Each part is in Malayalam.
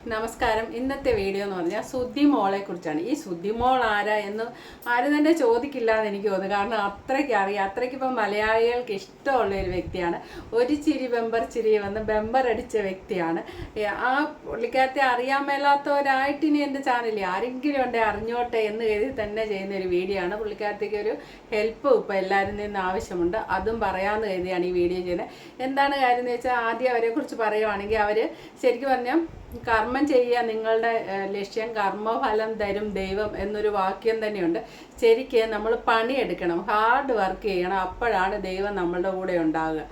നമസ്കാരം. ഇന്നത്തെ വീഡിയോ എന്ന് പറഞ്ഞാൽ സുദ്ധി മോളെ കുറിച്ചാണ്. ഈ സുദ്ധി മോൾ ആരാ എന്ന് ആരും തന്നെ ചോദിക്കില്ല എന്ന് എനിക്ക് തോന്നുന്നു. കാരണം അത്രയ്ക്ക് അറിയാം. അത്രയ്ക്ക് ഇപ്പം മലയാളികൾക്ക് ഇഷ്ടമുള്ള ഒരു വ്യക്തിയാണ്. ഒരു ചിരി ബെമ്പർ ചിരി വന്ന് ബെമ്പർ അടിച്ച വ്യക്തിയാണ്. ആ പുള്ളിക്കാരത്തെ അറിയാൻ മേലാത്തവരായിട്ട് ഇനി എന്റെ ചാനലിൽ ആരെങ്കിലും ഉണ്ടെ അറിഞ്ഞോട്ടെ എന്ന് കരുതി തന്നെ ചെയ്യുന്ന ഒരു വീഡിയോ ആണ്. പുള്ളിക്കാരത്തേക്ക് ഒരു ഹെൽപ്പ് ഇപ്പോൾ എല്ലാവരും നിന്ന് ആവശ്യമുണ്ട്. അതും പറയാമെന്ന് കരുതിയാണ് ഈ വീഡിയോ ചെയ്യുന്നത്. എന്താണ് കാര്യം എന്ന് വെച്ചാൽ ആദ്യം അവരെക്കുറിച്ച് പറയുവാണെങ്കിൽ അവർ ശരിക്കും പറഞ്ഞാൽ കർമ്മം ചെയ്യുക നിങ്ങളുടെ ലക്ഷ്യം കർമ്മഫലം തരും ദൈവം എന്നൊരു വാക്യം തന്നെയുണ്ട്. ശരിക്കും നമ്മൾ പണിയെടുക്കണം ഹാർഡ് വർക്ക് ചെയ്യണം. അപ്പോഴാണ് ദൈവം നമ്മളുടെ കൂടെ ഉണ്ടാകുക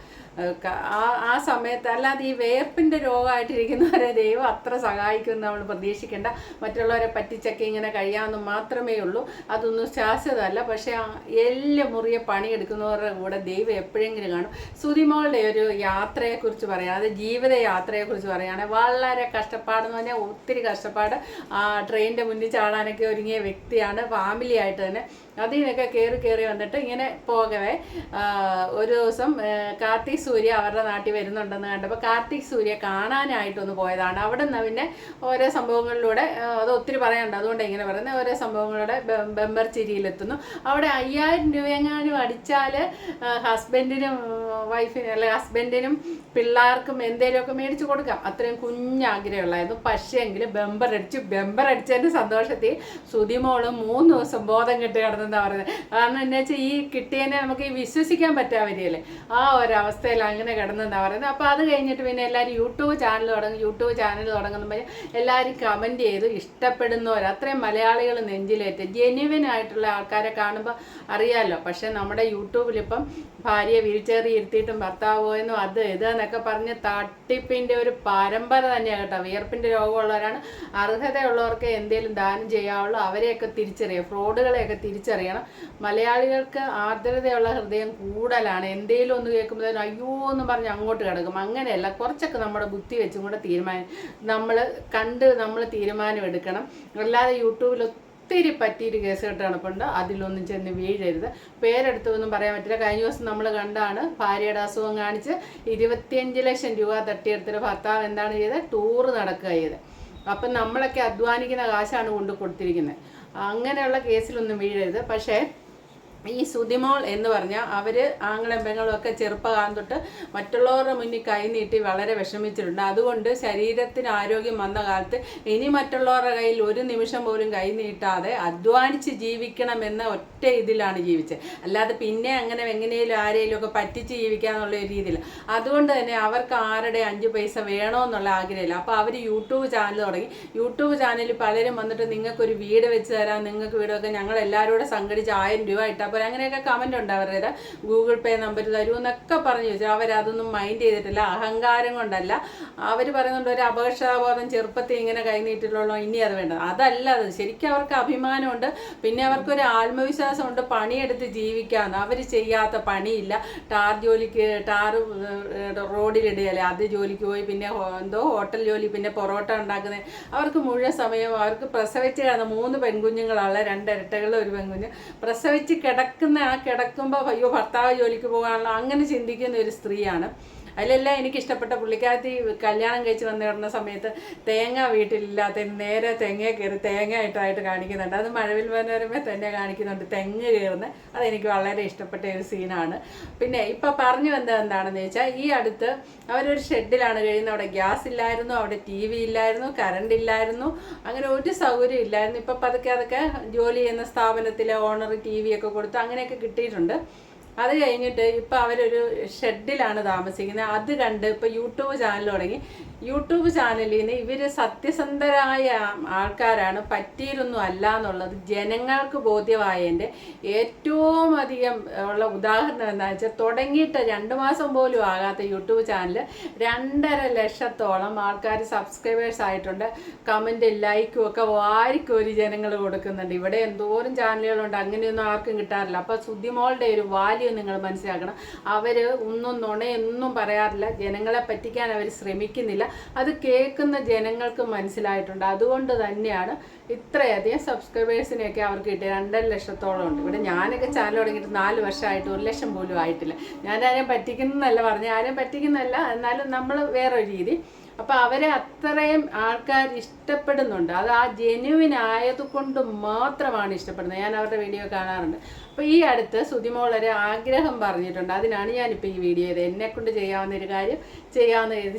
ആ ആ സമയത്ത് അല്ലാതെ ഈ വേർപ്പിന്റെ രോഗമായിട്ടിരിക്കുന്നവരെ ദൈവം അത്ര സഹായിക്കുമെന്ന് നമ്മൾ പ്രതീക്ഷിക്കേണ്ട. മറ്റുള്ളവരെ പറ്റിച്ചൊക്കെ ഇങ്ങനെ കഴിയാമെന്ന് മാത്രമേ ഉള്ളൂ. അതൊന്നും ശാശ്വതമല്ല. പക്ഷേ എല്ല് മുറിയെ പണിയെടുക്കുന്നവരുടെ കൂടെ ദൈവം എപ്പോഴെങ്കിലും കാണും. സുതിമോളുടെ ഒരു യാത്രയെക്കുറിച്ച് പറയാം അത് ജീവിത യാത്രയെക്കുറിച്ച് പറയുകയാണെങ്കിൽ വളരെ കഷ്ടപ്പാടെന്ന് പറഞ്ഞാൽ ഒത്തിരി കഷ്ടപ്പാട്. ആ ട്രെയിനിന്റെ മുന്നിൽ ചാടാനൊക്കെ ഒരുങ്ങിയ വ്യക്തിയാണ്. ഫാമിലി ആയിട്ട് തന്നെ. അതിനൊക്കെ കയറി കയറി വന്നിട്ട് ഇങ്ങനെ പോകവേ. ഒരു ദിവസം കാർത്തി സൂര്യ അവരുടെ നാട്ടിൽ വരുന്നുണ്ടെന്ന് കണ്ടപ്പോൾ കാർത്തിക് സൂര്യ കാണാനായിട്ടൊന്ന് പോയതാണ്. അവിടെ നിന്ന് പിന്നെ ഓരോ സംഭവങ്ങളിലൂടെ അത് ഒത്തിരി പറയാനുണ്ട്. അതുകൊണ്ട് ഇങ്ങനെ പറയുന്നത്. ഓരോ സംഭവങ്ങളുടെ ബെമ്പർ ചിരിയിലെത്തുന്നു. അവിടെ അയ്യായിരം രൂപയെങ്ങാനും അടിച്ചാൽ ഹസ്ബൻഡിനും വൈഫിനും അല്ലെ ഹസ്ബൻഡിനും പിള്ളേർക്കും എന്തേലുമൊക്കെ മേടിച്ചു കൊടുക്കാം. അത്രയും കുഞ്ഞാഗ്രഹമുള്ളായിരുന്നു. പക്ഷേ എങ്കിൽ ബെമ്പർ അടിച്ച് ബെമ്പർ അടിച്ചതിന്റെ സന്തോഷത്തിൽ സുതിമോൾ മൂന്ന് ദിവസം ബോധം കെട്ട് കിടന്നെന്നാണ് പറയുന്നത്. കാരണം എന്നുവെച്ചാൽ ഈ കിട്ടിയതിനെ നമുക്ക് വിശ്വസിക്കാൻ പറ്റാവരികയല്ലേ ആ ഒരവസ്ഥയിൽ അങ്ങനെ കിടന്നെന്നാണ് പറയുന്നത്. അപ്പോൾ അത് കഴിഞ്ഞിട്ട് പിന്നെ എല്ലാവരും യൂട്യൂബ് ചാനൽ തുടങ്ങും. യൂട്യൂബ് ചാനൽ പറഞ്ഞാൽ എല്ലാവരും കമന്റ് ചെയ്ത്. ഇഷ്ടപ്പെടുന്നവർ അത്രയും മലയാളികൾ നെഞ്ചിലേറ്റ്. ജെന്യുവൻ ആയിട്ടുള്ള ആൾക്കാരെ കാണുമ്പോൾ അറിയാമല്ലോ പക്ഷേ നമ്മുടെ യൂട്യൂബിലിപ്പം ഭാര്യയെ വീൽചെയറിൽ ഇരുത്തിയിട്ടും ഭർത്താവ് പോയെന്നും അത് ഇത് എന്നൊക്കെ പറഞ്ഞ് തട്ടിപ്പിന്റെ ഒരു പരമ്പര തന്നെയാണ് കേട്ടോ. വിയർപ്പിന്റെ രോഗമുള്ളവരാണ്. അർഹതയുള്ളവർക്ക് എന്തെങ്കിലും ദാനം ചെയ്യാവുള്ളൂ. അവരെയൊക്കെ തിരിച്ചറിയുക ഫ്രോഡുകളെയൊക്കെ തിരിച്ചറിയണം. മലയാളികൾക്ക് ആർദ്രതയുള്ള ഹൃദയം കൂടുതലാണ് എന്തെങ്കിലും ഒന്ന് കേൾക്കുമ്പോൾ എന്ന് പറഞ്ഞ് അങ്ങോട്ട് കിടക്കും. അങ്ങനെയല്ല കുറച്ചൊക്കെ നമ്മുടെ ബുദ്ധി വെച്ചും കൂടെ തീരുമാനം നമ്മൾ കണ്ട് നമ്മൾ തീരുമാനം എടുക്കണം. അല്ലാതെ യൂട്യൂബിൽ ഒത്തിരി പറ്റിയിട്ട് കേസ് കെട്ട് കിടപ്പുണ്ട് അതിലൊന്നും ചെന്ന് വീഴരുത്. പേരെടുത്തൊന്നും പറയാൻ പറ്റില്ല. കഴിഞ്ഞ ദിവസം നമ്മൾ കണ്ടാണ് ഭാര്യയുടെ അസുഖം കാണിച്ച് ഇരുപത്തിയഞ്ച് ലക്ഷം രൂപ തട്ടിയെടുത്തിട്ട് ഭർത്താവ് എന്താണ് ചെയ്തത്? ടൂറ് നടക്കുക ചെയ്ത് അപ്പം നമ്മളൊക്കെ അധ്വാനിക്കുന്ന കാശാണ് കൊണ്ട് കൊടുത്തിരിക്കുന്നത്. അങ്ങനെയുള്ള കേസിലൊന്നും വീഴരുത്. പക്ഷേ ഈ സുതിമോൾ എന്ന് പറഞ്ഞാൽ അവർ ആംഗ്ലം പെങ്ങളും ഒക്കെ ചെറുപ്പകാലം തൊട്ട് മറ്റുള്ളവരുടെ മുന്നിൽ കൈനീട്ടി വളരെ വിഷമിച്ചിട്ടുണ്ട്. അതുകൊണ്ട് ശരീരത്തിന് ആരോഗ്യം വന്ന കാലത്ത് ഇനി മറ്റുള്ളവരുടെ കയ്യിൽ ഒരു നിമിഷം പോലും കൈനീട്ടാതെ അധ്വാനിച്ച് ജീവിക്കണമെന്ന ഒറ്റ ഇതിലാണ് ജീവിച്ചത്. അല്ലാതെ പിന്നെ അങ്ങനെ എങ്ങനെയും ആരെയും ഒക്കെ പറ്റിച്ച് ജീവിക്കാന്നുള്ള ഒരു രീതിയിൽ അതുകൊണ്ട് തന്നെ അവർക്ക് ആരുടെ അഞ്ച് പൈസ വേണമെന്നുള്ള ആഗ്രഹമില്ല. അപ്പോൾ അവർ യൂട്യൂബ് ചാനൽ തുടങ്ങി. യൂട്യൂബ് ചാനലിൽ പലരും വന്നിട്ട് നിങ്ങൾക്കൊരു വീട് വെച്ച് തരാം നിങ്ങൾക്ക് വീടൊക്കെ ഞങ്ങൾ എല്ലാവരും കൂടെ സംഘടിച്ച് ആയിരം രൂപ ഇട്ടാൽ പോലെ അങ്ങനെയൊക്കെ കമന്റ് ഉണ്ട് അവരുടേത് ഗൂഗിൾ പേ നമ്പർ തരൂ എന്നൊക്കെ പറഞ്ഞു ചോദിച്ചു അവരതൊന്നും മൈൻഡ് ചെയ്തിട്ടില്ല. അഹങ്കാരം കൊണ്ടല്ല. അവർ പറയുന്നുണ്ട് ഒരു അപകർഷതാബോധം ചെറുപ്പത്തിൽ ഇങ്ങനെ കൈനീട്ടിട്ടുള്ളൂ. ഇനി അത് വേണ്ട. അതല്ല അത്. ശരിക്കും അവർക്ക് അഭിമാനമുണ്ട്. പിന്നെ അവർക്കൊരു ആത്മവിശ്വാസമുണ്ട്. പണിയെടുത്ത് ജീവിക്കാമെന്ന് അവർ ചെയ്യാത്ത പണിയില്ല. ടാർ ജോലിക്ക് ടാർ റോഡിലിടുകയല്ലേ അത് ജോലിക്ക് പോയി പിന്നെ എന്തോ ഹോട്ടൽ ജോലി പിന്നെ പൊറോട്ട ഉണ്ടാക്കുന്നത് അവർക്ക് മുഴുവൻ സമയം അവർക്ക് പ്രസവിച്ച് കിടന്ന മൂന്ന് പെൺകുഞ്ഞുങ്ങളാണ്. രണ്ട് ഒരു പെൺകുഞ്ഞ്. പ്രസവിച്ച് കിടക്കുന്ന ആ കിടക്കുമ്പോൾ അയ്യോ ഭർത്താവ് ജോലിക്ക് പോകാനുള്ള അങ്ങനെ ചിന്തിക്കുന്ന ഒരു സ്ത്രീയാണ്. അതിലെല്ലാം എനിക്ക് ഇഷ്ടപ്പെട്ട പുള്ളിക്കാരത്തി കല്യാണം കഴിച്ച് വന്നു കിടന്ന സമയത്ത് തേങ്ങ വീട്ടിലില്ലാത്ത നേരെ തേങ്ങ കയറി തേങ്ങ ഇട്ടായിട്ട് കാണിക്കുന്നുണ്ട്. അത് മഴവിൽ മനോരമ തന്നെ കാണിക്കുന്നുണ്ട് തെങ്ങ് കയറുന്ന. അതെനിക്ക് വളരെ ഇഷ്ടപ്പെട്ട ഒരു സീനാണ്. പിന്നെ ഇപ്പം പറഞ്ഞു വന്നത് എന്താണെന്ന് വെച്ചാൽ ഈ അടുത്ത് അവരൊരു ഷെഡിലാണ് കഴിയുന്നത്. അവിടെ ഗ്യാസ് ഇല്ലായിരുന്നു അവിടെ ടി വി ഇല്ലായിരുന്നു കറണ്ട് ഇല്ലായിരുന്നു അങ്ങനെ ഒരു സൗകര്യം ഇല്ലായിരുന്നു. ഇപ്പം പതുക്കെ അതൊക്കെ ജോലി ചെയ്യുന്ന സ്ഥാപനത്തിലെ ഓണർ ടി വി ഒക്കെ കൊടുത്ത് അങ്ങനെയൊക്കെ കിട്ടിയിട്ടുണ്ട്. അത് കഴിഞ്ഞിട്ട് ഇപ്പൊ അവരൊരു ഷെഡിലാണ് താമസിക്കുന്നത്. അത് കണ്ട് ഇപ്പൊ യൂട്യൂബ് ചാനൽ തുടങ്ങി. യൂട്യൂബ് ചാനലിൽ നിന്ന് ഇവർ സത്യസന്ധരായ ആൾക്കാരാണ്. പറ്റിയിരുന്നു അല്ല എന്നുള്ളത് ജനങ്ങൾക്ക് ബോധ്യമായതിന്റെ ഏറ്റവും അധികം ഉള്ള ഉദാഹരണം എന്താണെന്ന് വെച്ചാൽ തുടങ്ങിയിട്ട് രണ്ട് മാസം പോലും ആകാത്ത യൂട്യൂബ് ചാനൽ രണ്ടര ലക്ഷത്തോളം ആൾക്കാർ സബ്സ്ക്രൈബേഴ്സ് ആയിട്ടുണ്ട്. കമന്റ് ലൈക്കും ഒക്കെ വാരിക്കോരി ജനങ്ങൾ കൊടുക്കുന്നുണ്ട്. ഇവിടെ എന്തോരം ചാനലുകളുണ്ട്. അങ്ങനെയൊന്നും ആർക്കും കിട്ടാറില്ല. അപ്പോൾ സുദ്ധിമോളുടെ ഒരു വാല്യൂ നിങ്ങൾ മനസ്സിലാക്കണം. അവർ ഒന്നും നുണയൊന്നും പറയാറില്ല. ജനങ്ങളെ പറ്റിക്കാൻ അവർ ശ്രമിക്കുന്നില്ല. അത് കേൾക്കുന്ന ജനങ്ങൾക്ക് മനസ്സിലായിട്ടുണ്ട്. അതുകൊണ്ട് തന്നെയാണ് ഇത്രയധികം സബ്സ്ക്രൈബേഴ്സിനെയൊക്കെ അവർക്ക് കിട്ടിയ രണ്ടര ലക്ഷത്തോളം ഉണ്ട്. ഇവിടെ ഞാനൊക്കെ ചാനൽ തുടങ്ങിയിട്ട് നാല് വർഷമായിട്ട് ഒരു ലക്ഷം പോലും ആയിട്ടില്ല. ഞാൻ ആരെയും പറ്റിക്കുന്നല്ല പറഞ്ഞു ആരെയും പറ്റിക്കുന്നല്ല എന്നാലും നമ്മൾ വേറൊരു രീതി. അപ്പോൾ അവരെ അത്രയും ആൾക്കാർ ഇഷ്ടപ്പെടുന്നുണ്ട്. അത് ആ ജെന്യുവിൻ ആയതുകൊണ്ട് മാത്രമാണ് ഇഷ്ടപ്പെടുന്നത്. ഞാൻ അവരുടെ വീഡിയോ കാണാറുണ്ട്. അപ്പോൾ ഈ അടുത്ത് സുതിമോളൊരു ആഗ്രഹം പറഞ്ഞിട്ടുണ്ട്. അതിനാണ് ഞാനിപ്പോൾ ഈ വീഡിയോ ചെയ്തത്. എന്നെ കൊണ്ട് ചെയ്യാവുന്ന ഒരു കാര്യം ചെയ്യാവുന്ന ഇത്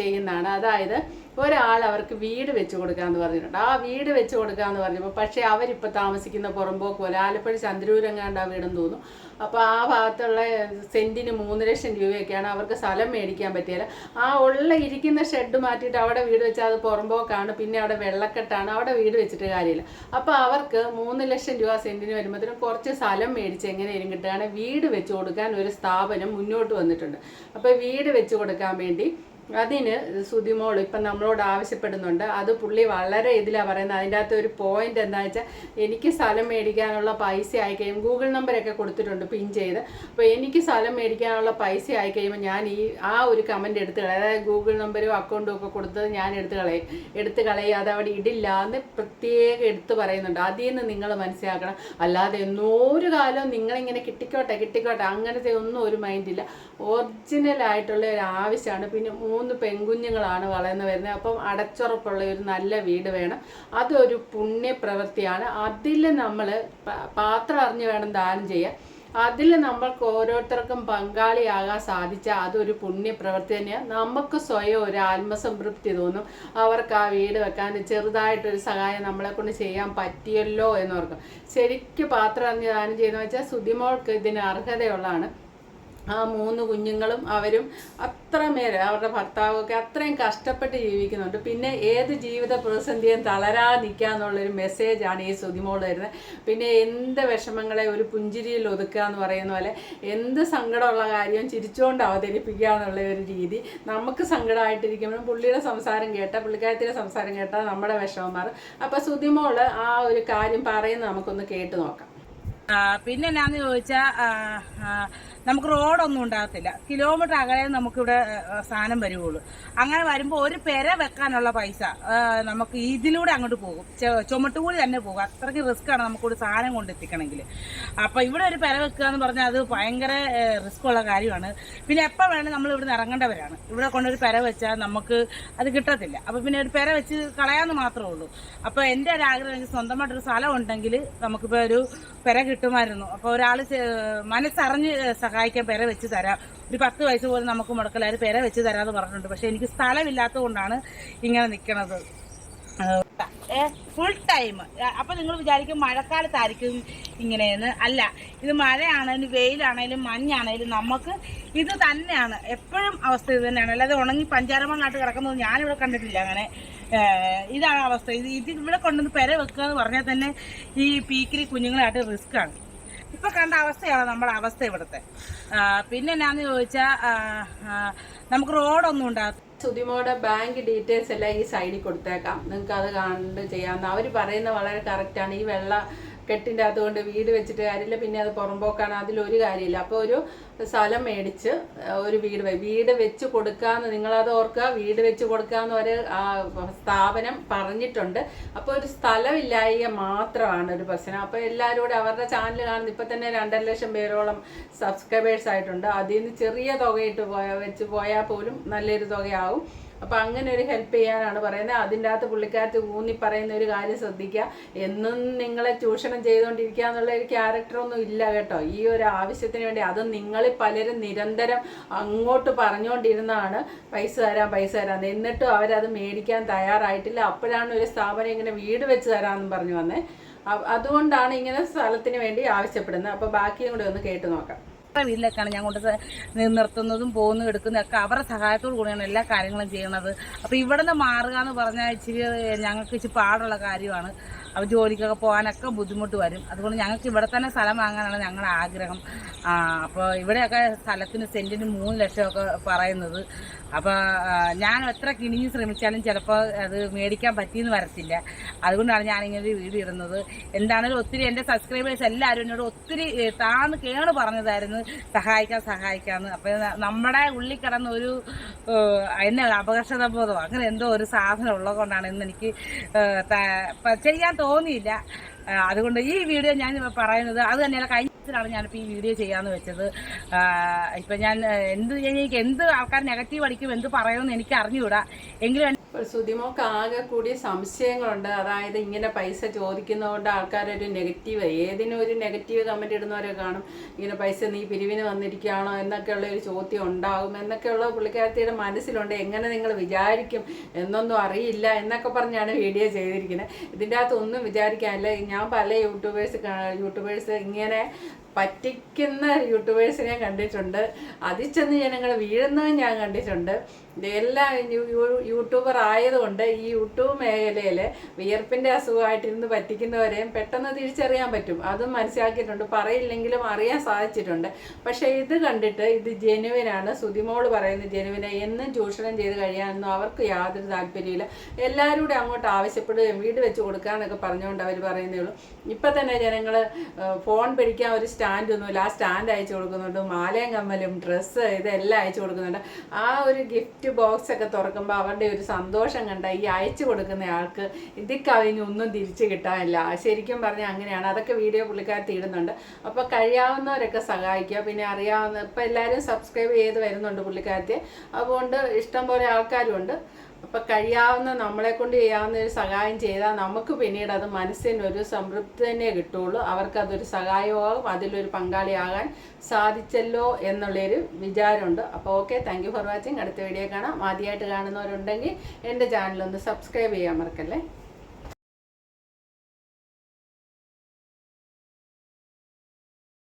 ചെയ്യുന്നതാണ്. അതായത് ഒരാൾ അവർക്ക് വീട് വെച്ച് കൊടുക്കാമെന്ന് പറഞ്ഞിട്ടുണ്ട്. ആ വീട് വെച്ച് കൊടുക്കാമെന്ന് പറഞ്ഞപ്പോൾ പക്ഷേ അവരിപ്പോൾ താമസിക്കുന്ന പുറമ്പോക്ക് പോലെ ആലപ്പുഴ ചന്ദ്രൂരങ്ങാണ്ട് ആ വീടെന്ന് തോന്നുന്നു അപ്പോൾ ആ ഭാഗത്തുള്ള സെന്റിന് മൂന്ന് ലക്ഷം രൂപയൊക്കെയാണ് അവർക്ക് സ്ഥലം മേടിക്കാൻ പറ്റിയത്. ആ ഉള്ള ഇരിക്കുന്ന ഷെഡ് മാറ്റിയിട്ട് അവിടെ വീട് വെച്ചാൽ അത് പുറമ്പോക്കാണ് പിന്നെ അവിടെ വെള്ളക്കെട്ടാണ് അവിടെ വീട് വെച്ചിട്ട് കാര്യമില്ല. അപ്പോൾ അവർക്ക് മൂന്ന് ലക്ഷം രൂപ സെന്റിന് വരുമ്പോഴത്തേനും കുറച്ച് സ്ഥലം മേടിച്ച് എങ്ങനെയും കിട്ടുകയാണെങ്കിൽ വീട് വെച്ച് കൊടുക്കാൻ ഒരു സ്ഥാപനം മുന്നോട്ട് വന്നിട്ടുണ്ട്. അപ്പോൾ വീട് വെച്ച് കൊടുക്കാൻ വേണ്ടി അതിന് സുതിമോൾ ഇപ്പം നമ്മളോട് ആവശ്യപ്പെടുന്നുണ്ട്. അത് പുള്ളി വളരെ ഇതിലാണ് പറയുന്നത്. അതിന്റെ അകത്ത് ഒരു പോയിന്റ് എന്താ വെച്ചാൽ എനിക്ക് സ്ഥലം മേടിക്കാനുള്ള പൈസ കഴിയുമ്പോൾ ഗൂഗിൾ നമ്പറൊക്കെ കൊടുത്തിട്ടുണ്ട് പിൻ ചെയ്ത്. അപ്പോൾ എനിക്ക് സ്ഥലം മേടിക്കാനുള്ള പൈസ ആയി കഴിയുമ്പോൾ ഞാൻ ഈ ആ ഒരു കമന്റ് എടുത്ത് കളയും. അതായത് ഗൂഗിൾ നമ്പരും അക്കൗണ്ടും ഒക്കെ കൊടുത്തത് ഞാൻ എടുത്ത് കളയും. എടുത്ത് കളയും. അത് അവിടെ ഇടില്ല എന്ന് പ്രത്യേകം എടുത്ത് പറയുന്നുണ്ട്. അതിൽ നിന്ന് നിങ്ങൾ മനസ്സിലാക്കണം. അല്ലാതെ എന്നോ ഒരു കാലം നിങ്ങളിങ്ങനെ കിട്ടിക്കോട്ടെ കിട്ടിക്കോട്ടെ. അങ്ങനത്തെ ഒന്നും ഒരു മൈൻഡില്ല ഒറിജിനൽ ആയിട്ടുള്ള ഒരു ആവശ്യമാണ്. പിന്നെ മൂന്ന് പെൺകുഞ്ഞുങ്ങളാണ് വളർന്നു വരുന്നത്. അപ്പം അടച്ചുറപ്പുള്ള ഒരു നല്ല വീട് വേണം. അതൊരു പുണ്യപ്രവൃത്തിയാണ്. അതിൽ നമ്മൾ പാത്രം അറിഞ്ഞ് വേണം ദാനം ചെയ്യാൻ. അതിൽ നമ്മൾക്ക് ഓരോരുത്തർക്കും പങ്കാളിയാകാൻ സാധിച്ചാൽ അതൊരു പുണ്യപ്രവൃത്തി തന്നെയാണ്. നമുക്ക് സ്വയം ഒരു ആത്മസംതൃപ്തി തോന്നും. അവർക്ക് ആ വീട് വെക്കാൻ ചെറുതായിട്ടൊരു സഹായം നമ്മളെ കൊണ്ട് ചെയ്യാൻ പറ്റിയല്ലോ എന്നോർക്കും ശരിക്കും പാത്രം അറിഞ്ഞ് ദാനം ചെയ്യുന്ന വെച്ചാൽ സുതിമോൾക്ക് ഇതിന് അർഹതയുള്ളതാണ്. ആ മൂന്ന് കുഞ്ഞുങ്ങളും അവരും അത്രമേൽ അവരുടെ ഭർത്താവൊക്കെ അത്രയും കഷ്ടപ്പെട്ട് ജീവിക്കുന്നുണ്ട്. പിന്നെ ഏത് ജീവിത പ്രതിസന്ധിയും തളരാതെ നിൽക്കുക എന്നുള്ളൊരു മെസ്സേജാണ് ഈ സുതിമോൾ തരുന്നത്. പിന്നെ എന്ത് വിഷമങ്ങളെ ഒരു പുഞ്ചിരിയിൽ ഒതുക്കുക എന്ന് പറയുന്ന പോലെ എന്ത് സങ്കടമുള്ള കാര്യവും ചിരിച്ചുകൊണ്ട് അവതരിപ്പിക്കുക എന്നുള്ള ഒരു രീതി നമുക്ക് സങ്കടമായിട്ടിരിക്കുമ്പോഴും പുള്ളിയുടെ സംസാരം കേട്ടാൽ പുള്ളിക്കാരത്തിന്റെ സംസാരം കേട്ടാൽ നമ്മുടെ വിഷമം മാറും. അപ്പോൾ സുതിമോൾ ആ ഒരു കാര്യം പറയുന്നത് നമുക്കൊന്ന് കേട്ട് നോക്കാം. പിന്നെ എന്നാന്ന് ചോദിച്ചാൽ നമുക്ക് റോഡൊന്നും ഉണ്ടാകത്തില്ല. കിലോമീറ്റർ അകലെ നമുക്കിവിടെ സാധനം വരുവുള്ളൂ. അങ്ങനെ വരുമ്പോൾ ഒരു പെര വെക്കാനുള്ള പൈസ നമുക്ക് ഇതിലൂടെ അങ്ങോട്ട് പോകും. ചുമട്ടുകൂടി തന്നെ പോകും. അത്രയ്ക്ക് റിസ്ക് ആണ് നമുക്കൊരു സാധനം കൊണ്ടെത്തിക്കണമെങ്കിൽ അപ്പോൾ ഇവിടെ ഒരു പെര വെക്കുക എന്ന് പറഞ്ഞാൽ അത് ഭയങ്കര റിസ്ക് ഉള്ള കാര്യമാണ്. പിന്നെ എപ്പോൾ വേണം നമ്മൾ ഇവിടെ ഇറങ്ങേണ്ടവരാണ്. ഇവിടെ കൊണ്ടൊരു പെര വെച്ചാൽ നമുക്ക് അത് കിട്ടത്തില്ല. അപ്പോൾ പിന്നെ ഒരു പെര വെച്ച് കളയാമെന്ന് മാത്രമേ ഉള്ളൂ. അപ്പോൾ എന്റെ ഒരു ആഗ്രഹം എനിക്ക് സ്വന്തമായിട്ടൊരു സ്ഥലം ഉണ്ടെങ്കിൽ നമുക്കിപ്പോൾ ഒരു പെര കിട്ടുമായിരുന്നു. അപ്പോൾ ഒരാൾ മനസ്സറിഞ്ഞ് സഹായിക്കാൻ പെര വെച്ച് തരാം. ഒരു പത്ത് വയസ്സ് പോലും നമുക്ക് മുടക്കലാര് പെര വെച്ച് തരാമെന്ന് പറഞ്ഞിട്ടുണ്ട്. പക്ഷേ എനിക്ക് സ്ഥലമില്ലാത്തത് കൊണ്ടാണ് ഇങ്ങനെ നിൽക്കണത് ഫുൾ ടൈം അപ്പം നിങ്ങൾ വിചാരിക്കും മഴക്കാലത്തായിരിക്കും ഇങ്ങനെയെന്ന്. അല്ല ഇത് മഴയാണേലും വെയിലാണേലും മഞ്ഞാണേലും നമുക്ക് ഇത് തന്നെയാണ്. എപ്പോഴും അവസ്ഥ ഇത് തന്നെയാണ്. അല്ലാതെ ഉണങ്ങി പഞ്ചാരമണ്ണാട്ട് കിടക്കുന്നത് ഞാനിവിടെ കണ്ടിട്ടില്ല അങ്ങനെ. ഇതാണ് അവസ്ഥ. ഇത് ഇത് ഇവിടെ കൊണ്ടുവന്ന് പെര വെക്കുക എന്ന് പറഞ്ഞാൽ തന്നെ ഈ പീക്കിരി കുഞ്ഞുങ്ങളായിട്ട് റിസ്ക് ആണ്. ഇപ്പൊ കണ്ട അവസ്ഥയാണ് നമ്മുടെ അവസ്ഥ ഇവിടുത്തെ. പിന്നെ എന്നാന്ന് ചോദിച്ചാൽ നമുക്ക് റോഡൊന്നും ഉണ്ടാകും സുതിമോടെ ബാങ്ക് ഡീറ്റെയിൽസ് എല്ലാം ഈ സൈഡിൽ കൊടുത്തേക്കാം. നിങ്ങൾക്ക് അത് കണ്ട് ചെയ്യാവുന്ന അവർ പറയുന്ന വളരെ കറക്റ്റാണ് ഈ വെള്ള കെട്ടിന്റെ അതുകൊണ്ട് വീട് വെച്ചിട്ട് കാര്യമില്ല. പിന്നെ അത് പുറമ്പോക്കാണ്. അതിലൊരു കാര്യമില്ല. അപ്പോൾ ഒരു സ്ഥലം മേടിച്ച് ഒരു വീട് വീട് വെച്ച് കൊടുക്കാമെന്ന് നിങ്ങളത് ഓർക്കുക. വീട് വെച്ച് കൊടുക്കാമെന്ന് ഒരു സ്ഥാപനം പറഞ്ഞിട്ടുണ്ട്. അപ്പോൾ ഒരു സ്ഥലമില്ലായ്ക മാത്രമാണ് ഒരു പ്രശ്നം. അപ്പോൾ എല്ലാവരും കൂടെ അവരുടെ ചാനൽ കാണുന്ന ഇപ്പം തന്നെ രണ്ടര ലക്ഷം പേരോളം സബ്സ്ക്രൈബേഴ്സ് ആയിട്ടുണ്ട്. അതിൽ നിന്ന് ചെറിയ തുകയിട്ട് പോയ വെച്ച് പോയാൽ പോലും നല്ലൊരു തുകയാവും. അപ്പോൾ അങ്ങനെ ഒരു ഹെൽപ്പ് ചെയ്യാനാണ് പറയുന്നത്. അതിന്റെ അകത്ത് പുള്ളിക്കാരത്ത് ഊന്നി പറയുന്ന ഒരു കാര്യം ശ്രദ്ധിക്കുക. എന്നും നിങ്ങളെ ചൂഷണം ചെയ്തുകൊണ്ടിരിക്കുക എന്നുള്ള ഒരു ക്യാരക്ടറൊന്നും ഇല്ല കേട്ടോ. ഈ ഒരു ആവശ്യത്തിന് വേണ്ടി അത് നിങ്ങളിൽ പലരും നിരന്തരം അങ്ങോട്ട് പറഞ്ഞുകൊണ്ടിരുന്നതാണ്. പൈസ തരാം പൈസ തരാം. എന്നിട്ടും അവരത് മേടിക്കാൻ തയ്യാറായിട്ടില്ല. അപ്പോഴാണ് ഒരു സ്ഥാപനം ഇങ്ങനെ വീട് വെച്ച് തരാമെന്ന് പറഞ്ഞു വന്നേ. അതുകൊണ്ടാണ് ഇങ്ങനെ സ്ഥലത്തിന് വേണ്ടി ആവശ്യപ്പെടുന്നത്. അപ്പോൾ ബാക്കിയും കൂടെ ഒന്ന് കേട്ട് നോക്കാം. വീട്ടിലേക്കാണ് ഞാൻ കൊണ്ട് നിർത്തുന്നതും പോകുന്നതും എടുക്കുന്നതും ഒക്കെ അവരുടെ സഹായത്തോടു കൂടിയാണ് എല്ലാ കാര്യങ്ങളും ചെയ്യണത് അപ്പോൾ ഇവിടെ നിന്ന് മാറുക എന്ന് പറഞ്ഞാൽ ഇച്ചിരി ഞങ്ങൾക്ക് ഇച്ചിരി പാടുള്ള കാര്യമാണ്. അപ്പോൾ ജോലിക്കൊക്കെ പോകാനൊക്കെ ബുദ്ധിമുട്ട് വരും. അതുകൊണ്ട് ഞങ്ങൾക്ക് ഇവിടെ തന്നെ സ്ഥലം വാങ്ങാനാണ് ഞങ്ങളുടെ ആഗ്രഹം. അപ്പോൾ ഇവിടെയൊക്കെ സ്ഥലത്തിന് സെന്റിന് മൂന്ന് ലക്ഷമൊക്കെ പറയുന്നത്. അപ്പോൾ ഞാൻ എത്ര കിണിഞ്ഞ് ശ്രമിച്ചാലും ചിലപ്പോൾ അത് മേടിക്കാൻ പറ്റിയെന്ന് വരത്തില്ല. അതുകൊണ്ടാണ് ഞാനിങ്ങനെ ഒരു വീഡിയോ ഇടുന്നത്. എന്താണെങ്കിലും ഒത്തിരി എന്റെ സബ്സ്ക്രൈബേഴ്സ് എല്ലാവരും എന്നോട് ഒത്തിരി താന്ന് കേണ് പറഞ്ഞതായിരുന്നു. സഹായിക്കാം സഹായിക്കാമെന്ന് അപ്പോൾ നമ്മുടെ ഉള്ളിൽ കിടന്ന ഒരു എന്നെ അപകർഷത ബോധം അങ്ങനെ എന്തോ ഒരു സാധനം ഉള്ളത് കൊണ്ടാണ് ഇന്ന് എനിക്ക് ചെയ്യാൻ തോന്നിയില്ല. അതുകൊണ്ട് ഈ വീഡിയോ ഞാൻ പറയുന്നത് അത് തന്നെയല്ല കഴിഞ്ഞ ഉദ്ദേശത്തിലാണ് ഞാനിപ്പോൾ ഈ വീഡിയോ ചെയ്യാമെന്ന് വെച്ചത്. ഇപ്പം ഞാൻ എന്ത് എനിക്ക് എന്ത് ആൾക്കാർ നെഗറ്റീവ് അടിക്കും എന്ത് പറയുമെന്ന് എനിക്ക് അറിഞ്ഞുകൂടാ. എങ്കിലും ഇപ്പോൾ സുതിമോക്ക് ആകെ കൂടി സംശയങ്ങളുണ്ട്. അതായത് ഇങ്ങനെ പൈസ ചോദിക്കുന്നതുകൊണ്ട് ആൾക്കാരൊരു നെഗറ്റീവ് ഏതിനും ഒരു നെഗറ്റീവ് കമന്റ് ഇടുന്നവരെ കാണും. ഇങ്ങനെ പൈസ നീ പിരിവിന് വന്നിരിക്കുകയാണോ എന്നൊക്കെയുള്ള ഒരു ചോദ്യം ഉണ്ടാകും. എന്നൊക്കെയുള്ള പുള്ളിക്കാരത്തിയുടെ മനസ്സിലുണ്ട്. എങ്ങനെ നിങ്ങൾ വിചാരിക്കും? എന്നൊന്നും അറിയില്ല എന്നൊക്കെ പറഞ്ഞാണ് വീഡിയോ ചെയ്തിരിക്കുന്നത്. ഇതിന്റെ അകത്തൊന്നും വിചാരിക്കാനില്ല. ഞാൻ പല യൂട്യൂബേഴ്സ് യൂട്യൂബേഴ്സ് ഇങ്ങനെ പറ്റിക്കുന്ന യൂട്യൂബേഴ്സിനെ കണ്ടിട്ടുണ്ട്. അതിൽ ചെന്ന് ജനങ്ങൾ വീഴുന്നതും ഞാൻ കണ്ടിട്ടുണ്ട്. എല്ലാ യൂട്യൂബർ ആയതുകൊണ്ട് ഈ യൂട്യൂബ് മേഖലയിൽ വിയർപ്പിന്റെ അസുഖമായിട്ടിരുന്ന് പറ്റിക്കുന്നവരെയും പെട്ടെന്ന് തിരിച്ചറിയാൻ പറ്റും. അതും മനസ്സിലാക്കിയിട്ടുണ്ട്. പറയില്ലെങ്കിലും അറിയാൻ സാധിച്ചിട്ടുണ്ട്. പക്ഷേ ഇത് കണ്ടിട്ട് ഇത് ജെനുവിനാണ് സുതിമോൾ പറയുന്നത് ജെനുവിനെ എന്നും ചൂഷണം ചെയ്ത് കഴിയാനൊന്നും അവർക്ക് യാതൊരു താല്പര്യമില്ല എല്ലാവരും കൂടെ അങ്ങോട്ട് ആവശ്യപ്പെടുകയും വീട് വെച്ച് കൊടുക്കാനൊക്കെ പറഞ്ഞുകൊണ്ട് അവർ പറയുന്നേ ഉള്ളൂ. ഇപ്പം തന്നെ ജനങ്ങൾ ഫോൺ പിടിക്കാൻ ഒരു സ്റ്റാൻഡ് ഒന്നുമില്ല. ആ സ്റ്റാൻഡ് അയച്ചു കൊടുക്കുന്നുണ്ട്. മാലയും കമ്മലും ഡ്രസ്സ് ഇതെല്ലാം അയച്ചു കൊടുക്കുന്നുണ്ട്. ആ ഒരു ഗിഫ്റ്റ് ബോക്സ് ഒക്കെ തുറക്കുമ്പോൾ അവരുടെ ഒരു സന്തോഷം കണ്ട ഈ അയച്ചു കൊടുക്കുന്ന ആൾക്ക് ഇതിൽ കവിഞ്ഞ് ഒന്നും തിരിച്ചു കിട്ടാനില്ല. ശരിക്കും പറഞ്ഞാൽ അങ്ങനെയാണ്. അതൊക്കെ വീഡിയോ പുള്ളിക്കാരത്തി ഇടുന്നുണ്ട്. അപ്പോൾ കഴിയാവുന്നവരൊക്കെ സഹായിക്കുക. പിന്നെ അറിയാവുന്ന ഇപ്പം എല്ലാവരും സബ്സ്ക്രൈബ് ചെയ്ത് വരുന്നുണ്ട് പുള്ളിക്കാരത്തെ. അതുകൊണ്ട് ഇഷ്ടം പോലെ ആൾക്കാരുണ്ട്. അപ്പം കഴിയാവുന്ന നമ്മളെ കൊണ്ട് ചെയ്യാവുന്ന ഒരു സഹായം ചെയ്താൽ നമുക്ക് പിന്നീട് അത് മനസ്സിന് ഒരു സംതൃപ്തി തന്നെ കിട്ടുള്ളൂ. അവർക്ക് അതൊരു സഹായമാകും അതിലൊരു പങ്കാളിയാകാൻ സാധിച്ചല്ലോ എന്നുള്ളൊരു വിചാരമുണ്ട്. അപ്പോൾ ഓക്കെ താങ്ക് ഫോർ വാച്ചിങ് അടുത്ത വീഡിയോ കാണാം. ആദ്യമായിട്ട് കാണുന്നവരുണ്ടെങ്കിൽ എന്റെ ചാനലൊന്ന് സബ്സ്ക്രൈബ് ചെയ്യാൻ മറക്കല്ലേ?